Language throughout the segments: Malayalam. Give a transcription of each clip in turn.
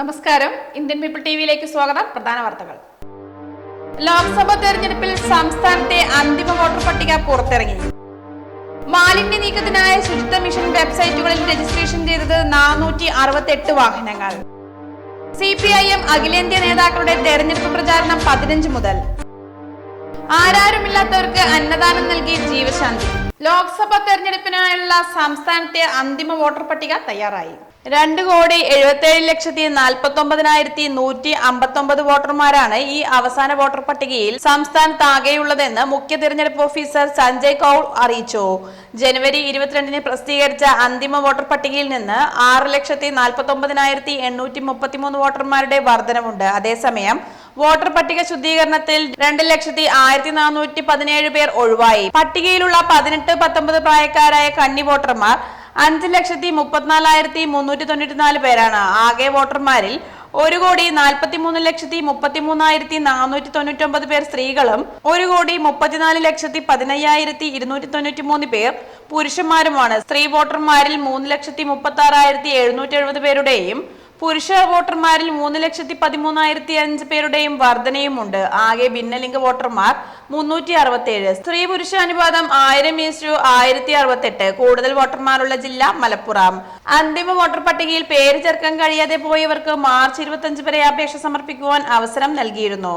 നമസ്കാരം. ഇന്ത്യൻ പീപ്പിൾ ടി വിയിലേക്ക് സ്വാഗതം. പ്രധാന വാർത്തകൾ. ലോക്സഭാ തെരഞ്ഞെടുപ്പിൽ സംസ്ഥാനത്തെ അന്തിമ വോട്ടർ പട്ടിക പുറത്തിറങ്ങി. മാലിന്യ നീക്കത്തിനായ ശുചിത്വ മിഷൻ വെബ്സൈറ്റുകളിൽ രജിസ്ട്രേഷൻ ചെയ്തത് നാനൂറ്റി അറുപത്തെട്ട് വാഹനങ്ങൾ. സി പി ഐ എം അഖിലേന്ത്യാ നേതാക്കളുടെ തെരഞ്ഞെടുപ്പ് പ്രചാരണം പതിനഞ്ച് മുതൽ. ആരാരുമില്ലാത്തവർക്ക് അന്നദാനം നൽകി ജീവശാന്തി. ലോക്സഭാ തെരഞ്ഞെടുപ്പിനായുള്ള സംസ്ഥാനത്തെ അന്തിമ വോട്ടർ പട്ടിക തയ്യാറായി. രണ്ട് കോടി എഴുപത്തേഴ് ലക്ഷത്തി നാൽപ്പത്തി ഒമ്പതിനായിരത്തി നൂറ്റി അമ്പത്തി ഒമ്പത് വോട്ടർമാരാണ് ഈ അവസാന വോട്ടർ പട്ടികയിൽ സംസ്ഥാനത്ത് ആകെയുള്ളതെന്ന് മുഖ്യ തിരഞ്ഞെടുപ്പ് ഓഫീസർ സഞ്ജയ് കൌൾ അറിയിച്ചു. ജനുവരി ഇരുപത്തിരണ്ടിന് പ്രസിദ്ധീകരിച്ച അന്തിമ വോട്ടർ പട്ടികയിൽ നിന്ന് ആറ് ലക്ഷത്തി നാൽപ്പത്തി ഒമ്പതിനായിരത്തി എണ്ണൂറ്റി മുപ്പത്തിമൂന്ന് വോട്ടർമാരുടെ വർധനവുണ്ട്. അതേസമയം വോട്ടർ പട്ടിക ശുദ്ധീകരണത്തിൽ രണ്ട് ലക്ഷത്തി ആയിരത്തി നാനൂറ്റി പതിനേഴ് പേർ ഒഴിവായി. പട്ടികയിലുള്ള പതിനെട്ട് പത്തൊമ്പത് പ്രായക്കാരായ കണ്ണി വോട്ടർമാർ അഞ്ച് ലക്ഷത്തി മുപ്പത്തിനാലായിരത്തി മുന്നൂറ്റി തൊണ്ണൂറ്റി നാല് പേരാണ്. ആകെ വോട്ടർമാരിൽ ഒരു കോടി നാൽപ്പത്തി മൂന്ന് ലക്ഷത്തി മുപ്പത്തി മൂന്നായിരത്തി നാനൂറ്റി തൊണ്ണൂറ്റി ഒമ്പത് പേർ സ്ത്രീകളും ഒരു കോടി മുപ്പത്തിനാല് ലക്ഷത്തി പതിനയ്യായിരത്തി ഇരുന്നൂറ്റി തൊണ്ണൂറ്റി മൂന്ന് പേർ പുരുഷന്മാരുമാണ്. സ്ത്രീ വോട്ടർമാരിൽ മൂന്ന് ലക്ഷത്തി മുപ്പത്തി ആറായിരത്തി എഴുന്നൂറ്റി എഴുപത് പേരുടെയും പുരുഷ വോട്ടർമാരിൽ മൂന്ന് ലക്ഷത്തി പതിമൂന്നായിരത്തി അഞ്ച് പേരുടെയും വർധനയുമുണ്ട്. ആകെ ഭിന്നലിംഗ വോട്ടർമാർ മുന്നൂറ്റി അറുപത്തേഴ്. സ്ത്രീ പുരുഷ അനുപാതം ആയിരം ഈസ്റ്റു ആയിരത്തി അറുപത്തെട്ട്. കൂടുതൽ വോട്ടർമാരുള്ള ജില്ല മലപ്പുറം. അന്തിമ വോട്ടർ പട്ടികയിൽ പേര് ചേർക്കാൻ കഴിയാതെ പോയവർക്ക് മാർച്ച് ഇരുപത്തിയഞ്ച് വരെ അപേക്ഷ സമർപ്പിക്കുവാൻ അവസരം നൽകിയിരുന്നു.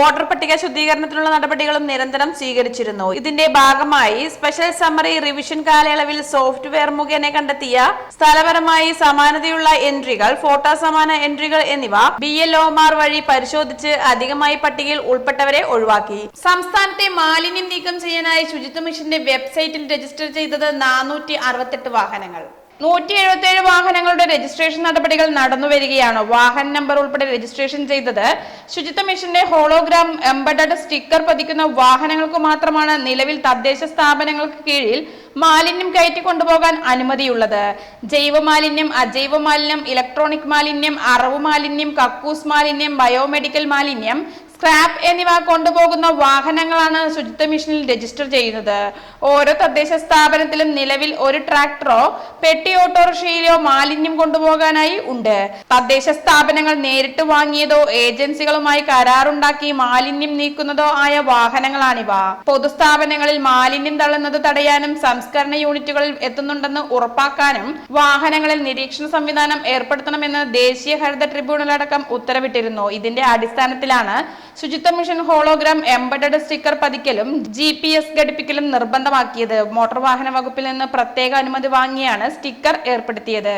വോട്ടർ പട്ടിക ശുദ്ധീകരണത്തിനുള്ള നടപടികളും നിരന്തരം സ്വീകരിച്ചിരുന്നു. ഇതിന്റെ ഭാഗമായി സ്പെഷ്യൽ സമ്മറി റിവിഷൻ കാലയളവിൽ സോഫ്റ്റ്വെയർ മുഖേന കണ്ടെത്തിയ സ്ഥലപരമായി സമാനതയുള്ള എൻട്രികൾ ഫോട്ടോ സമാന എൻട്രികൾ എന്നിവ ബി എൽ ഒമാർ വഴി പരിശോധിച്ച് അധികമായി പട്ടികയിൽ ഉൾപ്പെട്ടവരെ ഒഴിവാക്കി. സംസ്ഥാനത്തെ മാലിന്യം നീക്കം ചെയ്യാനായി ശുചിത്വ മിഷന്റെ വെബ്സൈറ്റിൽ രജിസ്റ്റർ ചെയ്തത് നാനൂറ്റി വാഹനങ്ങൾ. നൂറ്റി എഴുപത്തി വാഹനങ്ങളുടെ രജിസ്ട്രേഷൻ നടപടികൾ നടന്നു വരികയാണ്. വാഹന നമ്പർ ഉൾപ്പെടെ രജിസ്ട്രേഷൻ ചെയ്തത് ശുചിത്വ മിഷന്റെ ഹോളോഗ്രാം എംബഡഡ് സ്റ്റിക്കർ പതിക്കുന്ന വാഹനങ്ങൾക്ക് മാത്രമാണ് നിലവിൽ തദ്ദേശ സ്ഥാപനങ്ങൾക്ക് കീഴിൽ മാലിന്യം കയറ്റി കൊണ്ടുപോകാൻ അനുമതിയുള്ളത്. ജൈവ മാലിന്യം അജൈവ മാലിന്യം ഇലക്ട്രോണിക് മാലിന്യം അറവ് മാലിന്യം കക്കൂസ് മാലിന്യം ബയോമെഡിക്കൽ മാലിന്യം സ്ക്രാപ്പ് എന്നിവ കൊണ്ടുപോകുന്ന വാഹനങ്ങളാണ് ശുചിത്വ മിഷനിൽ രജിസ്റ്റർ ചെയ്യുന്നത്. ഓരോ തദ്ദേശ സ്ഥാപനത്തിലും നിലവിൽ ഒരു ട്രാക്ടറോ പെട്ടി ഓട്ടോറിക്ഷയിലോ മാലിന്യം കൊണ്ടുപോകാനായി ഉണ്ട്. തദ്ദേശ സ്ഥാപനങ്ങൾ നേരിട്ട് വാങ്ങിയതോ ഏജൻസികളുമായി കരാറുണ്ടാക്കി മാലിന്യം നീക്കുന്നതോ ആയ വാഹനങ്ങളാണിവ. പൊതുസ്ഥാപനങ്ങളിൽ മാലിന്യം തള്ളുന്നത് തടയാനും സംസ്കരണ യൂണിറ്റുകളിൽ എത്തുന്നുണ്ടെന്ന് ഉറപ്പാക്കാനും വാഹനങ്ങളിൽ നിരീക്ഷണ സംവിധാനം ഏർപ്പെടുത്തണമെന്ന് ദേശീയ ഹരിത ട്രിബ്യൂണൽ അടക്കം ഉത്തരവിട്ടിരുന്നു. ഇതിന്റെ അടിസ്ഥാനത്തിലാണ് ശുചിത്വ മിഷൻ ഹോളോഗ്രാം എംബഡഡ് സ്റ്റിക്കർ പതിക്കലും ജി പി എസ് ഘടിപ്പിക്കലും നിർബന്ധമാക്കിയത്. മോട്ടോർ വാഹന വകുപ്പിൽ നിന്ന് പ്രത്യേക അനുമതി വാങ്ങിയാണ് സ്റ്റിക്കർ ഏർപ്പെടുത്തിയത്.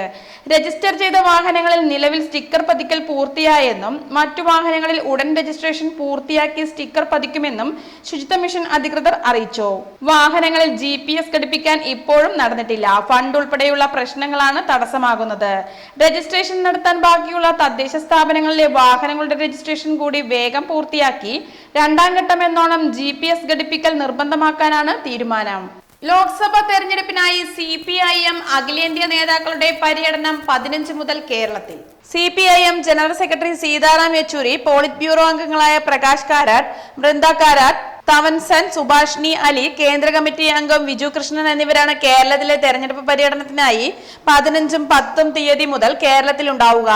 രജിസ്റ്റർ ചെയ്ത വാഹനങ്ങളിൽ നിലവിൽ സ്റ്റിക്കർ പതിക്കൽ പൂർത്തിയായെന്നും മറ്റു വാഹനങ്ങളിൽ ഉടൻ രജിസ്ട്രേഷൻ പൂർത്തിയാക്കി സ്റ്റിക്കർ പതിക്കുമെന്നും ശുചിത്വ മിഷൻ അധികൃതർ അറിയിച്ചു. വാഹനങ്ങളിൽ ജി പി എസ് ഘടിപ്പിക്കാൻ ഇപ്പോഴും നടന്നിട്ടില്ല. ഫണ്ട് ഉൾപ്പെടെയുള്ള പ്രശ്നങ്ങളാണ് തടസ്സമാകുന്നത്. രജിസ്ട്രേഷൻ നടത്താൻ ബാക്കിയുള്ള തദ്ദേശ സ്ഥാപനങ്ങളിലെ വാഹനങ്ങളുടെ രജിസ്ട്രേഷൻ കൂടി വേഗം പൂർത്തിയാക്കി രണ്ടാം ഘട്ടം എന്നോണം ജി പി എസ് ഘടിപ്പിക്കൽ നിർബന്ധമാക്കാനാണ് തീരുമാനം. ലോക്സഭാ തെരഞ്ഞെടുപ്പിനായി സി പി ഐ എം അഖിലേന്ത്യാ നേതാക്കളുടെ പര്യടനം പതിനഞ്ച് മുതൽ കേരളത്തിൽ. C P I M general secretary Sitaram Yechury polit bureau അംഗങ്ങളായ പ്രകാശ് കാരാട്ട് ബൃന്ദ കാരാട്ട് തവൻസൻ സുഭാഷിണി അലി കേന്ദ്ര കമ്മിറ്റി അംഗം വിജു കൃഷ്ണൻ എന്നിവരാണ് കേരളത്തിലെ തെരഞ്ഞെടുപ്പ് പര്യടനത്തിനായി പതിനഞ്ചും പത്തും തീയതി മുതൽ കേരളത്തിൽ ഉണ്ടാവുക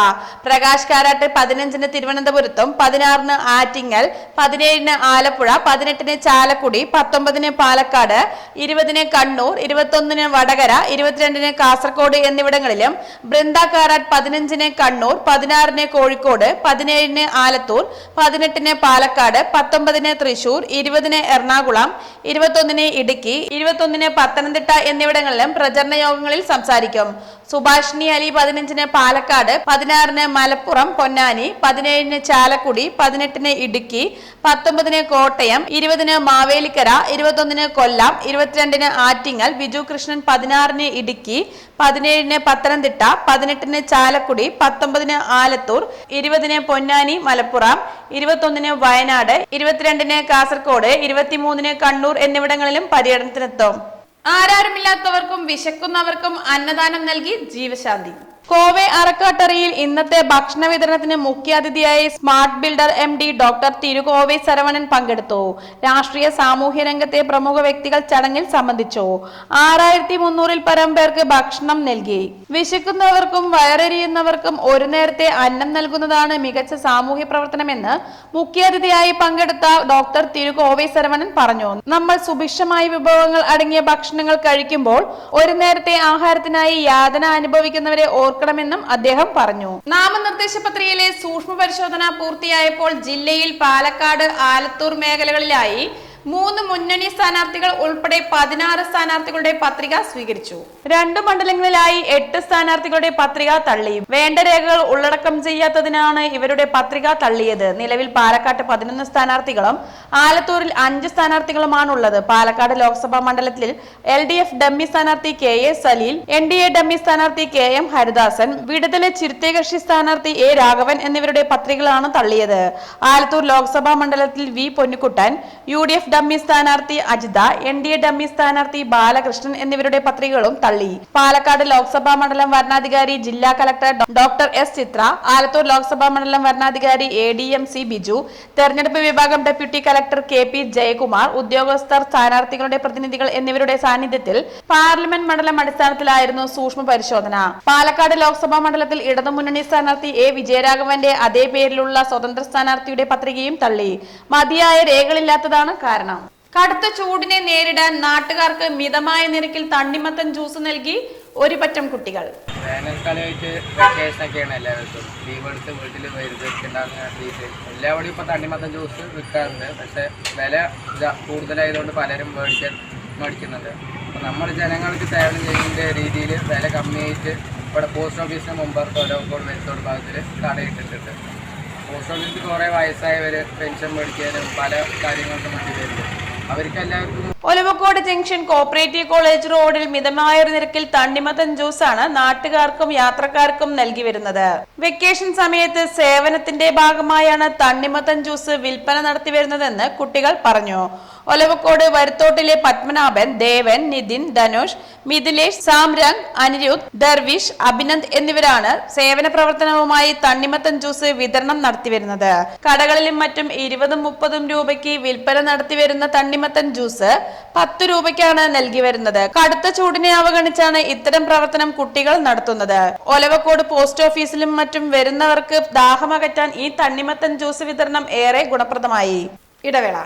പ്രകാശ് കാരാട്ട് പതിനഞ്ചിന് തിരുവനന്തപുരത്തും പതിനാറിന് ആറ്റിങ്ങൽ പതിനേഴിന് ആലപ്പുഴ പതിനെട്ടിന് ചാലക്കുടി പത്തൊമ്പതിന് പാലക്കാട് ഇരുപതിന് കണ്ണൂർ ഇരുപത്തൊന്നിന് വടകര ഇരുപത്തിരണ്ടിന് കാസർകോട് എന്നിവിടങ്ങളിലും ബൃന്ദ കാരാട്ട് പതിനഞ്ചിന് കണ്ണൂർ പതിനാറിന് കോഴിക്കോട് പതിനേഴിന് ആലത്തൂർ പതിനെട്ടിന് പാലക്കാട് പത്തൊമ്പതിന് തൃശൂർ ഇരുപതിന് എറണാകുളം ഇരുപത്തൊന്നിന് ഇടുക്കി ഇരുപത്തൊന്നിന് പത്തനംതിട്ട എന്നിവിടങ്ങളിലും പ്രചരണ യോഗങ്ങളിൽ സംസാരിക്കും. സുഭാഷിണി അലി പതിനഞ്ചിന് പാലക്കാട് പതിനാറിന് മലപ്പുറം പൊന്നാനി പതിനേഴിന് ചാലക്കുടി പതിനെട്ടിന് ഇടുക്കി പത്തൊമ്പതിന് കോട്ടയം ഇരുപതിന് മാവേലിക്കര ഇരുപത്തൊന്നിന് കൊല്ലം ഇരുപത്തിരണ്ടിന് ആറ്റിങ്ങൽ ബിജു കൃഷ്ണൻ പതിനാറിന് ഇടുക്കി പതിനേഴിന് പത്തനംതിട്ട പതിനെട്ടിന് ചാലക്കുടി പത്തൊമ്പതിന് ആലത്തൂർ ഇരുപതിന് പൊന്നാനി മലപ്പുറം ഇരുപത്തൊന്നിന് വയനാട് ഇരുപത്തിരണ്ടിന് കാസർഗോഡ് ഇരുപത്തിമൂന്നിന് കണ്ണൂർ എന്നിവിടങ്ങളിലും പര്യടനത്തിനെത്തും. ആരാരുമില്ലാത്തവർക്കും വിശക്കുന്നവർക്കും അന്നദാനം നൽകി ജീവശാന്തി. കോവെ അറക്കാട്ടറിയിൽ ഇന്നത്തെ ഭക്ഷണ വിതരണത്തിന് മുഖ്യാതിഥിയായി smart builder M D doctor Thirukove Saravanan പങ്കെടുത്തു. രാഷ്ട്രീയ സാമൂഹ്യ രംഗത്തെ പ്രമുഖ വ്യക്തികൾ ചടങ്ങിൽ സംബന്ധിച്ചു. ആറായിരത്തി മുന്നൂറിൽ പരം പേർക്ക് ഭക്ഷണം നൽകി. വിശക്കുന്നവർക്കും വയറെരിയുന്നവർക്കും ഒരു നേരത്തെ അന്നം നൽകുന്നതാണ് മികച്ച സാമൂഹ്യ പ്രവർത്തനമെന്ന് മുഖ്യാതിഥിയായി പങ്കെടുത്ത ഡോക്ടർ തിരുകോവെ ശരവണൻ പറഞ്ഞു. നമ്മൾ സുഭിക്ഷമായ വിഭവങ്ങൾ അടങ്ങിയ ഭക്ഷണങ്ങൾ കഴിക്കുമ്പോൾ ഒരു നേരത്തെ ആഹാരത്തിനായി യാതന അനുഭവിക്കുന്നവരെ ഓർക്കണമെന്നും അദ്ദേഹം പറഞ്ഞു. നാമനിർദ്ദേശ പത്രികയിലെ സൂക്ഷ്മ പരിശോധന പൂർത്തിയായപ്പോൾ ജില്ലയിൽ പാലക്കാട് ആലത്തൂർ മേഖലകളിലായി മൂന്ന് മുന്നണി സ്ഥാനാർത്ഥികൾ ഉൾപ്പെടെ പതിനാറ് സ്ഥാനാർത്ഥികളുടെ പത്രിക സ്വീകരിച്ചു. രണ്ട് മണ്ഡലങ്ങളിലായി എട്ട് സ്ഥാനാർത്ഥികളുടെ പത്രിക തള്ളി വേണ്ട രേഖകൾ ഉള്ളടക്കം ചെയ്യാത്തതിനാണ് ഇവരുടെ പത്രിക തള്ളിയത്. നിലവിൽ പാലക്കാട്ട് പതിനൊന്ന് സ്ഥാനാർത്ഥികളും ആലത്തൂരിൽ അഞ്ച് സ്ഥാനാർത്ഥികളുമാണ് ഉള്ളത് പാലക്കാട് ലോക്സഭാ മണ്ഡലത്തിൽ എൽ ഡി എഫ് ഡമ്മി സ്ഥാനാർത്ഥി K A Saleel N D A dummy സ്ഥാനാർത്ഥി കെ എം ഹരിദാസൻ വിടുതലെ ചിരുത്തേകക്ഷി സ്ഥാനാർത്ഥി എ രാഘവൻ എന്നിവരുടെ പത്രികകളാണ് തള്ളിയത്. ആലത്തൂർ ലോക്സഭാ മണ്ഡലത്തിൽ V Ponnukuttan U D F dummy സ്ഥാനാർത്ഥി Ajitha N D A dummy സ്ഥാനാർത്ഥി ബാലകൃഷ്ണൻ എന്നിവരുടെ പത്രികകളും തള്ളി. പാലക്കാട് ലോക്സഭാ മണ്ഡലം വരണാധികാരി ജില്ലാ collector doctor S Chitra Alathur Lok Sabha മണ്ഡലം വരണാധികാരി A D M C Biju തെരഞ്ഞെടുപ്പ് വിഭാഗം deputy collector K P Jayakumar ഉദ്യോഗസ്ഥർ സ്ഥാനാർത്ഥികളുടെ പ്രതിനിധികൾ എന്നിവരുടെ സാന്നിധ്യത്തിൽ പാർലമെന്റ് മണ്ഡലം അടിസ്ഥാനത്തിലായിരുന്നു സൂക്ഷ്മ പരിശോധന. പാലക്കാട് ലോക്സഭാ മണ്ഡലത്തിൽ ഇടതുമുന്നണി സ്ഥാനാർത്ഥി എ വിജയരാഘവന്റെ അതേ പേരിലുള്ള സ്വതന്ത്ര സ്ഥാനാർത്ഥിയുടെ പത്രികയും തള്ളി. മതിയായ രേഖകളില്ലാത്തതാണ് കാരണം. കടുത്ത ചൂടിനെ നേരിടാൻ നാട്ടുകാർക്ക് മിതമായ നിരക്കിൽ തണ്ണിമത്തൻ ജ്യൂസ് നൽകി ഒരു പറ്റം കുട്ടികൾ. വേനൽക്കാലമായിട്ട് തണ്ണിമത്തൻ ജ്യൂസ് പക്ഷേ വില കൂടുതലായതുകൊണ്ട് പലരും അപ്പോൾ നമ്മൾ ജനങ്ങൾക്ക് സേവനം ചെയ്യുന്ന രീതിയിൽ വില കമ്മിയായിട്ട് ഇവിടെ പോസ്റ്റ് ഓഫീസിന് മുമ്പ് ഓരോ ഭാഗത്തിൽ കടയിട്ടിട്ടുണ്ട്. പോസ്റ്റ് ഓഫീസിൽ കുറേ വയസ്സായവർ പെൻഷൻ മേടിക്കാനും പല കാര്യങ്ങൾക്കും വേണ്ടി അവർക്കെല്ലാവർക്കും ഒലവക്കോട് ജംഗ്ഷൻ കോപ്പറേറ്റീവ് കോളേജ് റോഡിൽ മിതമായ നിരക്കിൽ തണ്ണിമത്തൻ ജ്യൂസാണ് നാട്ടുകാർക്കും യാത്രക്കാർക്കും നൽകി വരുന്നത്. വെക്കേഷൻ സമയത്ത് സേവനത്തിന്റെ ഭാഗമായാണ് തണ്ണിമത്തൻ ജ്യൂസ് വിൽപ്പന നടത്തി വരുന്നതെന്ന് കുട്ടികൾ പറഞ്ഞു. ഒലവക്കോട് വരുത്തോട്ടിലെ പത്മനാഭൻ ദേവൻ നിതിൻ ധനുഷ് മിഥിലേഷ് സാംരംഗ് അനിരുദ്ധ് ദർവിഷ് അഭിനന്ദ് എന്നിവരാണ് സേവന പ്രവർത്തനവുമായി തണ്ണിമത്തൻ ജ്യൂസ് വിതരണം നടത്തിവരുന്നത് കടകളിലും മറ്റും ഇരുപതും മുപ്പതും രൂപയ്ക്ക് വിൽപ്പന നടത്തിവരുന്ന തണ്ണിമത്തൻ ജ്യൂസ് പത്ത് രൂപയ്ക്കാണ് നൽകി വരുന്നത്. കടുത്ത ചൂടിനെ അവഗണിച്ചാണ് ഇത്തരം പ്രവർത്തനം കുട്ടികൾ നടത്തുന്നത്. ഒലവക്കോട് പോസ്റ്റ് ഓഫീസിലും മറ്റും വരുന്നവർക്ക് ദാഹമകറ്റാൻ ഈ തണ്ണിമത്തൻ ജ്യൂസ് വിതരണം ഏറെ ഗുണപ്രദമായി. ഇടവേള.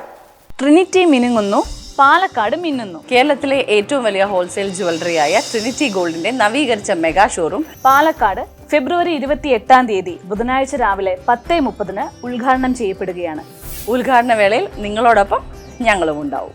ട്രിനിറ്റി മിനുങ്ങുന്നു പാലക്കാട് മിന്നുന്നു. കേരളത്തിലെ ഏറ്റവും വലിയ ഹോൾസെയിൽ ജുവലറിയായ ട്രിനിറ്റി ഗോൾഡിന്റെ നവീകരിച്ച മെഗാ ഷോറൂം പാലക്കാട് ഫെബ്രുവരി ഇരുപത്തി എട്ടാം തീയതി ബുധനാഴ്ച രാവിലെ പത്ത് മുപ്പതിന് ഉദ്ഘാടനം ചെയ്യപ്പെടുകയാണ്. ഉദ്ഘാടന വേളയിൽ നിങ്ങളോടൊപ്പം ഞങ്ങളും ഉണ്ടാവും.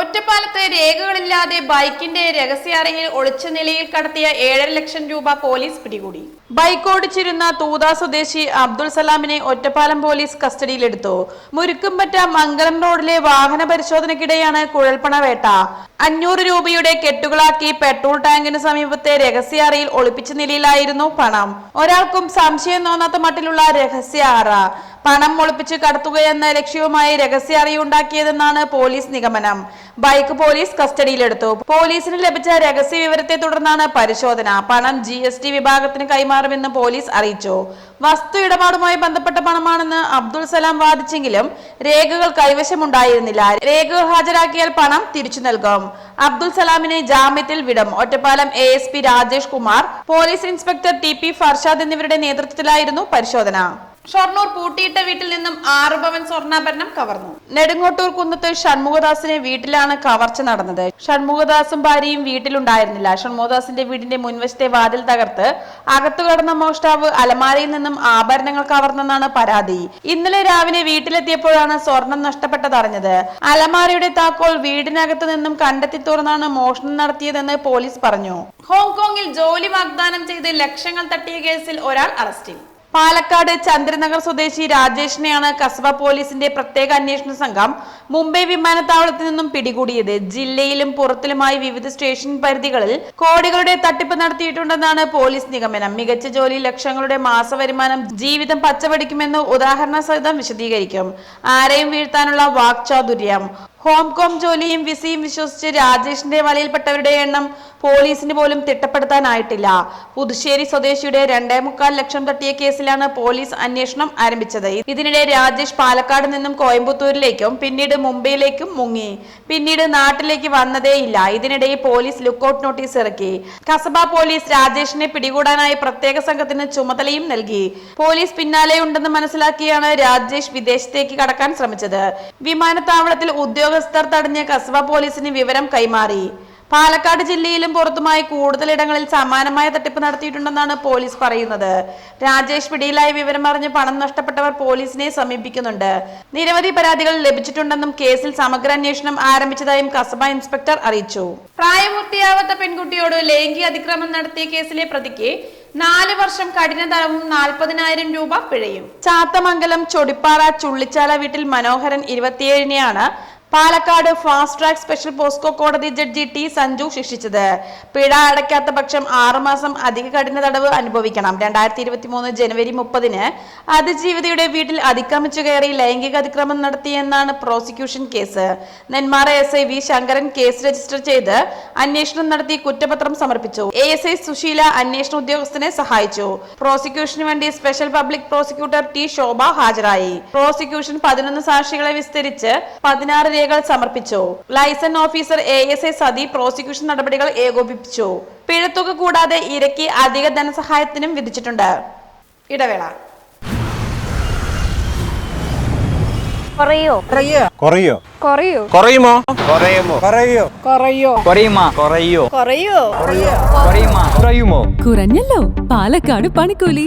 ഒറ്റപ്പാലത്ത് രേഖകളില്ലാതെ ബൈക്കിന്റെ രഹസ്യ രഹസ്യാറയിൽ ഒളിച്ച നിലയിൽ കടത്തിയ ഏഴര ലക്ഷം രൂപ പോലീസ് പിടികൂടി. ബൈക്ക് ഓടിച്ചിരുന്ന തൂത സ്വദേശി അബ്ദുൾ സലാമിനെ ഒറ്റപ്പാലം പോലീസ് കസ്റ്റഡിയിലെടുത്തു. മുരുക്കുംപറ്റ മംഗലം റോഡിലെ വാഹന പരിശോധനയ്ക്കിടെയാണ് കുഴൽപ്പണ വേട്ട. അഞ്ഞൂറ് രൂപയുടെ കെട്ടുകളാക്കി പെട്രോൾ ടാങ്കിന് സമീപത്തെ രഹസ്യ രഹസ്യാറയിൽ ഒളിപ്പിച്ച നിലയിലായിരുന്നു പണം. ഒരാൾക്കും സംശയം തോന്നാത്ത മട്ടിലുള്ള രഹസ്യ അറ പണം ഒളിപ്പിച്ച് കടത്തുകയെന്ന ലക്ഷ്യവുമായി രഹസ്യ അറിയുണ്ടാക്കിയതെന്നാണ് പോലീസ് നിഗമനം. ബൈക്ക് പോലീസ് കസ്റ്റഡിയിലെടുത്തു. പോലീസിന് ലഭിച്ച രഹസ്യ വിവരത്തെ തുടർന്നാണ് പരിശോധന. പണം ജി എസ് ടി വിഭാഗത്തിന് കൈമാറുമെന്ന് പോലീസ് അറിയിച്ചു. വസ്തു ഇടപാടുമായി ബന്ധപ്പെട്ട പണമാണെന്ന് അബ്ദുൾ സലാം വാദിച്ചെങ്കിലും രേഖകൾ കൈവശമുണ്ടായിരുന്നില്ല. രേഖകൾ ഹാജരാക്കിയാൽ പണം തിരിച്ചു നൽകും. അബ്ദുൾ സലാമിനെ ജാമ്യത്തിൽ വിടും. Ottapalam A S P Rajesh Kumar police inspector T P Farshad എന്നിവരുടെ നേതൃത്വത്തിലായിരുന്നു പരിശോധന. ഷൊർണൂർ പൂട്ടിയിട്ട വീട്ടിൽ നിന്നും ആറ് പവൻ സ്വർണാഭരണം കവർന്നു. നെടുങ്ങോട്ടൂർ കുന്നത്ത് ഷൺമുഖദാസിനെ വീട്ടിലാണ് കവർച്ച നടന്നത്. ഷൺമുഖദാസും ഭാര്യയും വീട്ടിലുണ്ടായിരുന്നില്ല. ഷൺമുഖദാസിന്റെ വീടിന്റെ മുൻവശത്തെ വാതിൽ തകർത്ത് അകത്തു കടന്ന മോഷ്ടാവ് അലമാരയിൽ നിന്നും ആഭരണങ്ങൾ കവർന്നെന്നാണ് പരാതി. ഇന്നലെ രാവിലെ വീട്ടിലെത്തിയപ്പോഴാണ് സ്വർണം നഷ്ടപ്പെട്ടതറിഞ്ഞത് അലമാരയുടെ താക്കോൽ വീടിനകത്ത് നിന്നും കണ്ടെത്തി തുറന്നാണ് മോഷണം നടത്തിയതെന്ന് പോലീസ് പറഞ്ഞു. ഹോങ്കോങ്ങിൽ ജോലി വാഗ്ദാനം ചെയ്ത് ലക്ഷങ്ങൾ തട്ടിയ കേസിൽ ഒരാൾ അറസ്റ്റിൽ. പാലക്കാട് ചന്ദ്രനഗർ സ്വദേശി രാജേഷിനെയാണ് കസബ പോലീസിന്റെ പ്രത്യേക അന്വേഷണ സംഘം മുംബൈ വിമാനത്താവളത്തിൽ നിന്നും പിടികൂടിയത് ജില്ലയിലും പുറത്തിലുമായി വിവിധ സ്റ്റേഷൻ പരിധികളിൽ കോടികളുടെ തട്ടിപ്പ് നടത്തിയിട്ടുണ്ടെന്നാണ് പോലീസ് നിഗമനം. മികച്ച ജോലി ലക്ഷങ്ങളുടെ മാസവരുമാനം ജീവിതം പച്ചപടിക്കുമെന്ന് ഉദാഹരണ സഹിതം വിശദീകരിക്കും. ആരെയും വീഴ്ത്താനുള്ള വാക്ചാതുര്യം ഹോംകോം ജോലിയും വിസയും വിശ്വസിച്ച് രാജേഷിന്റെ വലയിൽപ്പെട്ടവരുടെ എണ്ണം പോലീസിന് പോലും തിട്ടപ്പെടുത്താനായിട്ടില്ല. പുതുശ്ശേരി സ്വദേശിയുടെ രണ്ടേ മുക്കാൽ ലക്ഷം തട്ടിയ കേസിലാണ് പോലീസ് അന്വേഷണം ആരംഭിച്ചത്. ഇതിനിടെ രാജേഷ് പാലക്കാട് നിന്നും കോയമ്പത്തൂരിലേക്കും പിന്നീട് മുംബൈയിലേക്കും മുങ്ങി. പിന്നീട് നാട്ടിലേക്ക് വന്നതേയില്ല ഇതിനിടെ പോലീസ് ലുക്കൌട്ട് നോട്ടീസ് ഇറക്കി. കസബ പോലീസ് രാജേഷിനെ പിടികൂടാനായി പ്രത്യേക സംഘത്തിന് ചുമതലയും നൽകി. പോലീസ് പിന്നാലെ ഉണ്ടെന്ന് മനസ്സിലാക്കിയാണ് രാജേഷ് വിദേശത്തേക്ക് കടക്കാൻ ശ്രമിച്ചത്. വിമാനത്താവളത്തിൽ ഉദ്യോഗസ്ഥർ തടഞ്ഞ കസബ പോലീസിന് വിവരം കൈമാറി. പാലക്കാട് ജില്ലയിലും പുറത്തുമായി കൂടുതലിടങ്ങളിൽ സമാനമായ തട്ടിപ്പ് നടത്തിയിട്ടുണ്ടെന്നാണ് പോലീസ് പറയുന്നത്. രാജേഷ് പിടിയിലായ വിവരം അറിഞ്ഞ് പണം നഷ്ടപ്പെട്ടവർ പോലീസിനെ സമീപിക്കുന്നുണ്ട്. നിരവധി പരാതികൾ ലഭിച്ചിട്ടുണ്ടെന്നും കേസിൽ സമഗ്ര അന്വേഷണം ആരംഭിച്ചതായും കസബ ഇൻസ്പെക്ടർ അറിയിച്ചു. പ്രായപൂർത്തിയാവാത്ത പെൺകുട്ടിയോട് ലൈംഗിക അതിക്രമം നടത്തിയ കേസിലെ പ്രതിക്ക് നാല് വർഷം കഠിന തടവും നാൽപ്പതിനായിരം രൂപ പിഴയും. ചാത്തമംഗലം ചൊടിപ്പാറ ചുള്ളിച്ചാല വീട്ടിൽ Manoharan ഇരുപത്തിയേഴിനെയാണ് Palakkad fast track special POCSO കോടതി ജഡ്ജി ടി സഞ്ജു ശിക്ഷിച്ചത്. പിഴ അടയ്ക്കാത്ത പക്ഷം ആറുമാസം അധിക കഠിന തടവ് അനുഭവിക്കണം. രണ്ടായിരത്തി ഇരുപത്തി മൂന്ന് ജനുവരി മുപ്പതിന് അതിജീവിതയുടെ വീട്ടിൽ അതിക്രമിച്ചു കയറി ലൈംഗിക അതിക്രമം നടത്തിയെന്നാണ് prosecution case. Nenmara S I V Sankaran case register ചെയ്ത് അന്വേഷണം നടത്തി കുറ്റപത്രം സമർപ്പിച്ചു. എ എസ് ഐ സുശീല അന്വേഷണ ഉദ്യോഗസ്ഥനെ സഹായിച്ചു. പ്രോസിക്യൂഷന് വേണ്ടി special public prosecutor T Shobha ഹാജരായി. പ്രോസിക്യൂഷൻ പതിനൊന്ന് സാക്ഷികളെ വിസ്തരിച്ച് പതിനാറ് രേഖകൾ സമർപ്പിച്ചു liaison officer A S I Sathi prosecution നടപടികൾ ഏകോപിപ്പിച്ചു പിഴത്തുക കൂടാതെ ഇരയ്ക്ക് അധിക ധനസഹായത്തിനും വിധിച്ചിട്ടുണ്ട് ഇടവേള കുറയോ കുറയോ കുറയോ കുറയുമോ കുറയുമോ കുറയോ കുറയോ കുറയുമോ കുറയോ കുറയോ കുറയുമോ കുറയുമോ കുറഞ്ഞല്ലോ പാലക്കാട് പണിക്കൂലി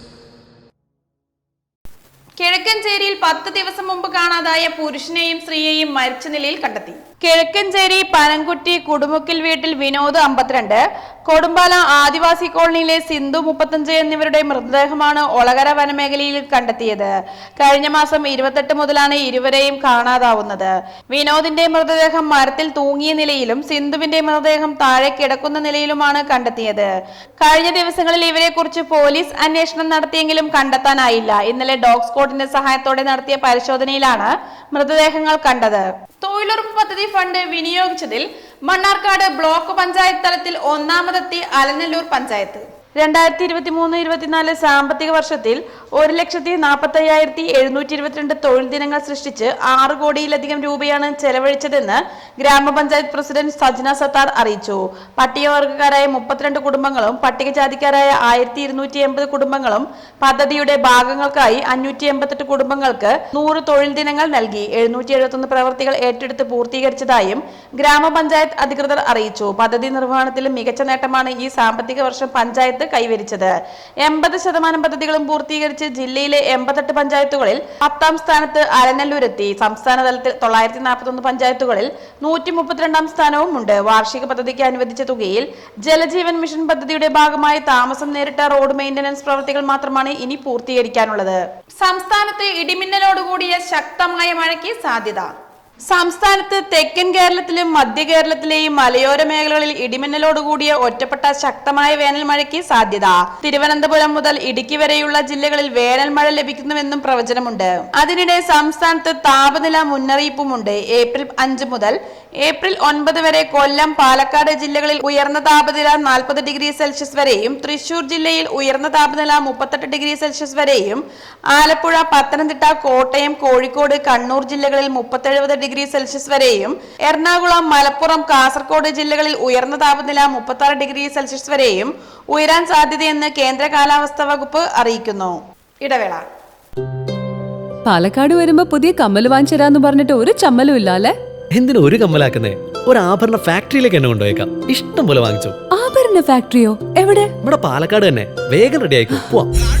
കിഴക്കഞ്ചേരിയിൽ പത്ത് ദിവസം മുമ്പ് കാണാതായ പുരുഷനെയും സ്ത്രീയെയും മരിച്ച നിലയിൽ കണ്ടെത്തി. കിഴക്കഞ്ചേരി പനംകുറ്റി കുടുമുക്കിൽ വീട്ടിൽ വിനോദ് അമ്പത്തിരണ്ട് കൊടുമ്പാല ആദിവാസി കോളനിയിലെ സിന്ധു മുപ്പത്തഞ്ച് എന്നിവരുടെ മൃതദേഹമാണ് ഒളകര വനമേഖലയിൽ കണ്ടെത്തിയത്. കഴിഞ്ഞ മാസം ഇരുപത്തെട്ട് മുതലാണ് ഇരുവരെയും കാണാതാവുന്നത്. വിനോദിന്റെ മൃതദേഹം മരത്തിൽ തൂങ്ങിയ നിലയിലും സിന്ധുവിന്റെ മൃതദേഹം താഴെ കിടക്കുന്ന നിലയിലുമാണ് കണ്ടെത്തിയത്. കഴിഞ്ഞ ദിവസങ്ങളിൽ ഇവരെക്കുറിച്ച് പോലീസ് അന്വേഷണം നടത്തിയെങ്കിലും കണ്ടെത്താനായില്ല. ഇന്നലെ ഡോഗ് സ്കോട്ടിന്റെ സഹായത്തോടെ നടത്തിയ പരിശോധനയിലാണ് മൃതദേഹങ്ങൾ കണ്ടത്. തൊഴിലുറപ്പ് പദ്ധതി ഫണ്ട് വിനിയോഗിച്ചതിൽ മണ്ണാർക്കാട് ബ്ലോക്ക് പഞ്ചായത്ത് തലത്തിൽ ഒന്നാമതെത്തി അലനല്ലൂർ പഞ്ചായത്ത്. രണ്ടായിരത്തി ഇരുപത്തി മൂന്ന് ഇരുപത്തിനാല് സാമ്പത്തിക വർഷത്തിൽ ഒരു ലക്ഷത്തി നാൽപ്പത്തി അയ്യായിരത്തി എഴുന്നൂറ്റി ഇരുപത്തിരണ്ട് തൊഴിൽ ദിനങ്ങൾ സൃഷ്ടിച്ച് ആറ് കോടിയിലധികം രൂപയാണ് ചെലവഴിച്ചതെന്ന് ഗ്രാമപഞ്ചായത്ത് പ്രസിഡന്റ് സജ്ന സത്താർ അറിയിച്ചു. പട്ടികവർഗക്കാരായ മുപ്പത്തിരണ്ട് കുടുംബങ്ങളും പട്ടികജാതിക്കാരായ ആയിരത്തി ഇരുന്നൂറ്റി എൺപത് കുടുംബങ്ങളും പദ്ധതിയുടെ ഭാഗങ്ങൾക്കായി അഞ്ഞൂറ്റി എൺപത്തെട്ട് കുടുംബങ്ങൾക്ക് നൂറ് തൊഴിൽ ദിനങ്ങൾ നൽകി. എഴുന്നൂറ്റി എഴുപത്തൊന്ന് പ്രവർത്തികൾ ഏറ്റെടുത്ത് പൂർത്തീകരിച്ചതായും ഗ്രാമപഞ്ചായത്ത് അധികൃതർ അറിയിച്ചു. പദ്ധതി നിർവഹണത്തിലും മികച്ച നേട്ടമാണ് ഈ സാമ്പത്തിക വർഷം പഞ്ചായത്ത് പഞ്ചായത്ത് കൈവരിച്ചത്. എൺപത് ശതമാനം പദ്ധതികളും പൂർത്തീകരിച്ച് ജില്ലയിലെ എൺപത്തെട്ട് പഞ്ചായത്തുകളിൽ പത്താം സ്ഥാനത്ത് അരനല്ലൂരെത്തി സംസ്ഥാന തലത്തിൽ തൊള്ളായിരത്തി നാൽപ്പത്തൊന്ന് പഞ്ചായത്തുകളിൽ നൂറ്റി മുപ്പത്തിരണ്ടാം സ്ഥാനവും ഉണ്ട്. വാർഷിക പദ്ധതിക്ക് അനുവദിച്ച തുകയിൽ ജലജീവൻ മിഷൻ പദ്ധതിയുടെ ഭാഗമായി താമസം നേരിട്ട റോഡ് മെയിന്റനൻസ് പ്രവൃത്തികൾ മാത്രമാണ് ഇനി പൂർത്തീകരിക്കാനുള്ളത്. സംസ്ഥാനത്ത് ഇടിമിന്നലോടുകൂടിയ ശക്തമായ മഴയ്ക്ക് സാധ്യത. സംസ്ഥാനത്ത് തെക്കൻ കേരളത്തിലും മധ്യ കേരളത്തിലെയും മലയോര മേഖലകളിൽ ഇടിമിന്നലോടുകൂടിയ ഒറ്റപ്പെട്ട ശക്തമായ വേനൽ മഴയ്ക്ക് സാധ്യത. തിരുവനന്തപുരം മുതൽ ഇടുക്കി വരെയുള്ള ജില്ലകളിൽ വേനൽ മഴ ലഭിക്കുന്നുവെന്നും പ്രവചനമുണ്ട്. അതിനിടെ സംസ്ഥാനത്ത് താപനില മുന്നറിയിപ്പുമുണ്ട്. ഏപ്രിൽ അഞ്ച് മുതൽ ഏപ്രിൽ ഒൻപത് വരെ കൊല്ലം പാലക്കാട് ജില്ലകളിൽ ഉയർന്ന താപനില നാൽപ്പത് ഡിഗ്രി സെൽഷ്യസ് വരെയും തൃശൂർ ജില്ലയിൽ ഉയർന്ന താപനില മുപ്പത്തെട്ട് ഡിഗ്രി സെൽഷ്യസ് വരെയും ആലപ്പുഴ പത്തനംതിട്ട കോട്ടയം കോഴിക്കോട് കണ്ണൂർ ജില്ലകളിൽ മുപ്പത്തെഴുപത് ഡിഗ്രി സെൽഷ്യസ് വരെയും എറണാകുളം മലപ്പുറം കാസർകോട് ജില്ലകളിൽ ഉയർന്ന താപനില മുപ്പത്തി ആറ് ഡിഗ്രി സെൽഷ്യസ് വരെയും ഉയരാൻ സാധ്യതയെന്ന് കേന്ദ്ര കാലാവസ്ഥാ വകുപ്പ് അറിയിക്കുന്നു. ഇടവേള. പാലക്കാട് വരുമ്പോ പുതിയ കമ്മൽ വാങ്ങിച്ചരാന്ന് പറഞ്ഞിട്ട് ഒരു ചമ്മലും ഇല്ല അല്ലെ എന്തിനു ഒരു കമ്മലാക്കുന്നേ? ഒരു ആഭരണ ഫാക്ടറിയിലേക്ക് എന്നെ കൊണ്ടുപോയേക്കാം. ഇഷ്ടം പോലെ വാങ്ങിച്ചു. ആഭരണ ഫാക്ടറിയോ? എവിടെ? ഇവിടെ പാലക്കാട് തന്നെ. വേഗം റെഡി ആയിക്കോ. പോവാം.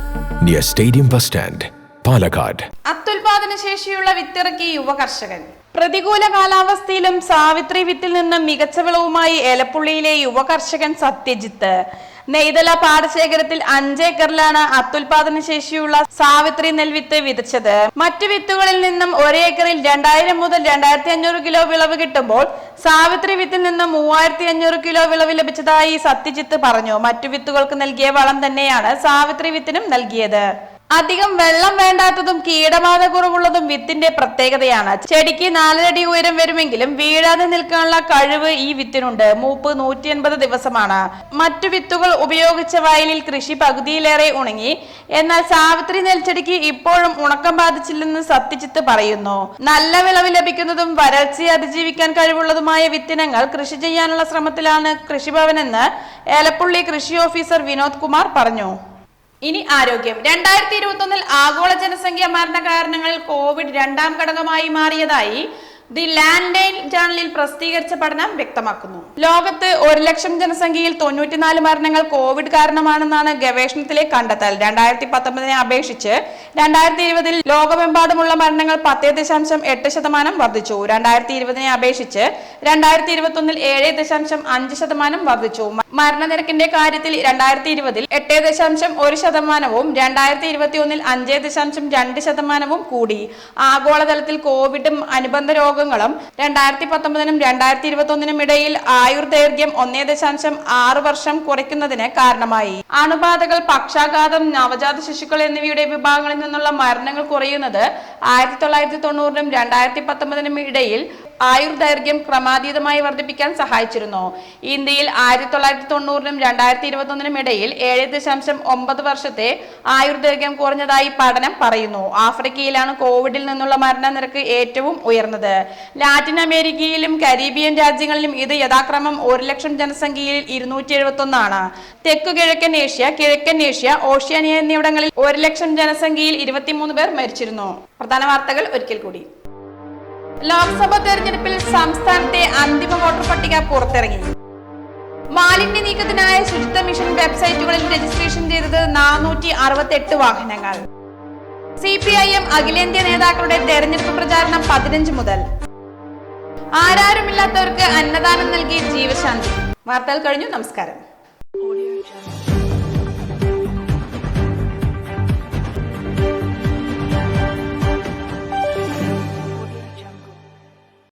near stadium bus stand Palakkad അത്യുൽപാദന ശേഷിയുള്ള വിത്തിറക്കി യുവ കർഷകൻ പ്രതികൂല കാലാവസ്ഥയിലും സാവിത്രി വിത്തിൽ നിന്നും മികച്ച വിളവുമായി എലപ്പുള്ളിയിലെ യുവ കർഷകൻ സത്യജിത്ത്. നെയ്തല പാടശേഖരത്തിൽ അഞ്ചേക്കറിലാണ് അത്യുൽപാദന ശേഷിയുള്ള സാവിത്രി നെൽവിത്ത് വിതച്ചത്. മറ്റു വിത്തുകളിൽ നിന്നും ഒരേക്കറിൽ രണ്ടായിരം മുതൽ രണ്ടായിരത്തി അഞ്ഞൂറ് കിലോ വിളവ് കിട്ടുമ്പോൾ സാവിത്രി വിത്തിൽ നിന്നും മൂവായിരത്തി അഞ്ഞൂറ് കിലോ വിളവ് ലഭിച്ചതായി സത്യജിത്ത് പറഞ്ഞു. മറ്റു വിത്തുകൾക്ക് നൽകിയ വളം തന്നെയാണ് സാവിത്രി വിത്തിനും നൽകിയത്. അധികം വെള്ളം വേണ്ടാത്തതും കീടബാധ കുറവുള്ളതും വിത്തിന്റെ പ്രത്യേകതയാണ്. ചെടിക്ക് നാലരടി ഉയരം വരുമെങ്കിലും വീഴാതെ നിൽക്കാനുള്ള കഴിവ് ഈ വിത്തിനുണ്ട്. മൂപ്പ് നൂറ്റി എൺപത് ദിവസമാണ്. മറ്റു വിത്തുകൾ ഉപയോഗിച്ച വയലിൽ കൃഷി പകുതിയിലേറെ ഉണങ്ങി. എന്നാൽ സാവിത്രി നെൽച്ചെടിക്ക് ഇപ്പോഴും ഉണക്കം ബാധിച്ചില്ലെന്ന് സത്യജിത്ത് പറയുന്നു. നല്ല വിളവ് ലഭിക്കുന്നതും വരൾച്ചയെ അതിജീവിക്കാൻ കഴിവുള്ളതുമായ വിത്തിനങ്ങൾ കൃഷി ചെയ്യാനുള്ള ശ്രമത്തിലാണ് കൃഷിഭവനെന്ന് ഏലപ്പുള്ളി കൃഷി ഓഫീസർ വിനോദ് കുമാർ പറഞ്ഞു. ഇനി ആരോഗ്യം. രണ്ടായിരത്തി ഇരുപത്തി ഒന്നിൽ ആഗോള ജനസംഖ്യ മരണ കാരണങ്ങളിൽ കോവിഡ് രണ്ടാം ഘടകമായി മാറിയതായി ദി ലാൻഡൈൻ ജേണലിൽ പ്രസിദ്ധീകരിച്ച പഠനം വ്യക്തമാക്കുന്നു. ലോകത്ത് ഒരു ലക്ഷം ജനസംഖ്യയിൽ തൊണ്ണൂറ്റിനാല് മരണങ്ങൾ കോവിഡ് കാരണമാണെന്നാണ് ഗവേഷണത്തിലെ കണ്ടെത്തൽ. രണ്ടായിരത്തി പത്തൊമ്പതിനെ അപേക്ഷിച്ച് രണ്ടായിരത്തി ഇരുപതിൽ ലോകമെമ്പാടുമുള്ള മരണങ്ങൾ പത്ത് ദശാംശം എട്ട് ശതമാനം വർദ്ധിച്ചു. രണ്ടായിരത്തി ഇരുപതിനെ അപേക്ഷിച്ച് രണ്ടായിരത്തി ഇരുപത്തി ഒന്നിൽ ഏഴ് ദശാംശം അഞ്ച് ശതമാനം വർദ്ധിച്ചു. മരണനിരക്കിന്റെ കാര്യത്തിൽ രണ്ടായിരത്തി ഇരുപതിൽ എട്ട് ദശാംശം ഒരു ശതമാനവും രണ്ടായിരത്തി ഇരുപത്തി ഒന്നിൽ അഞ്ച് ദശാംശം രണ്ട് ശതമാനവും കൂടി. ആഗോളതലത്തിൽ കോവിഡും അനുബന്ധ രോഗങ്ങളും രണ്ടായിരത്തി പത്തൊമ്പതിനും രണ്ടായിരത്തി ഇരുപത്തി ഒന്നിനും ഇടയിൽ ആയുർദൈർഘ്യം ഒന്നേ ദശാംശം ആറ് വർഷം കുറയ്ക്കുന്നതിന് കാരണമായി. അണുബാധകൾ പക്ഷാഘാതം നവജാത ശിശുക്കൾ എന്നിവയുടെ വിഭാഗങ്ങളിൽ നിന്നുള്ള മരണങ്ങൾ കുറയുന്നത് ആയിരത്തി തൊള്ളായിരത്തി തൊണ്ണൂറിനും രണ്ടായിരത്തി പത്തൊമ്പതിനും ഇടയിൽ ആയുർദൈർഘ്യം ക്രമാതീതമായി വർദ്ധിപ്പിക്കാൻ സഹായിച്ചിരുന്നു. ഇന്ത്യയിൽ ആയിരത്തി തൊള്ളായിരത്തി തൊണ്ണൂറിനും രണ്ടായിരത്തി ഇരുപത്തി ഒന്നിനും ഇടയിൽ ഏഴ് ദശാംശം ഒമ്പത് വർഷത്തെ ആയുർദൈർഘ്യം കുറഞ്ഞതായി പഠനം പറയുന്നു. ആഫ്രിക്കയിലാണ് കോവിഡിൽ നിന്നുള്ള മരണനിരക്ക് ഏറ്റവും ഉയർന്നത്. ലാറ്റിൻ അമേരിക്കയിലും കരീബിയൻ രാജ്യങ്ങളിലും ഇത് യഥാക്രമം ഒരു ലക്ഷം ജനസംഖ്യയിൽ ഇരുന്നൂറ്റി എഴുപത്തി ഒന്നാണ് തെക്കു കിഴക്കൻ ഏഷ്യ കിഴക്കൻ ഏഷ്യ ഓഷ്യാനിയ എന്നിവിടങ്ങളിൽ ഒരു ലക്ഷം ജനസംഖ്യയിൽ ഇരുപത്തിമൂന്ന് പേർ മരിച്ചിരുന്നു. പ്രധാന വാർത്തകൾ ഒരിക്കൽ കൂടി. ലോക്സഭാ തെരഞ്ഞെടുപ്പിൽ സംസ്ഥാനത്തെ അന്തിമ വോട്ടർ പട്ടിക പുറത്തിറങ്ങി. മാലിന്യ നീക്കത്തിനായ ശുചിത്വ മിഷൻ വെബ്സൈറ്റുകളിൽ രജിസ്ട്രേഷൻ ചെയ്തത് നാനൂറ്റി അറുപത്തെട്ട് വാഹനങ്ങൾ. സി പി ഐ എം അഖിലേന്ത്യാ നേതാക്കളുടെ തെരഞ്ഞെടുപ്പ് പ്രചാരണം പതിനഞ്ച് മുതൽ. ആരാരുമില്ലാത്തവർക്ക് അന്നദാനം നൽകി ജീവശാന്തി. വാർത്തകൾ കഴിഞ്ഞു. നമസ്കാരം.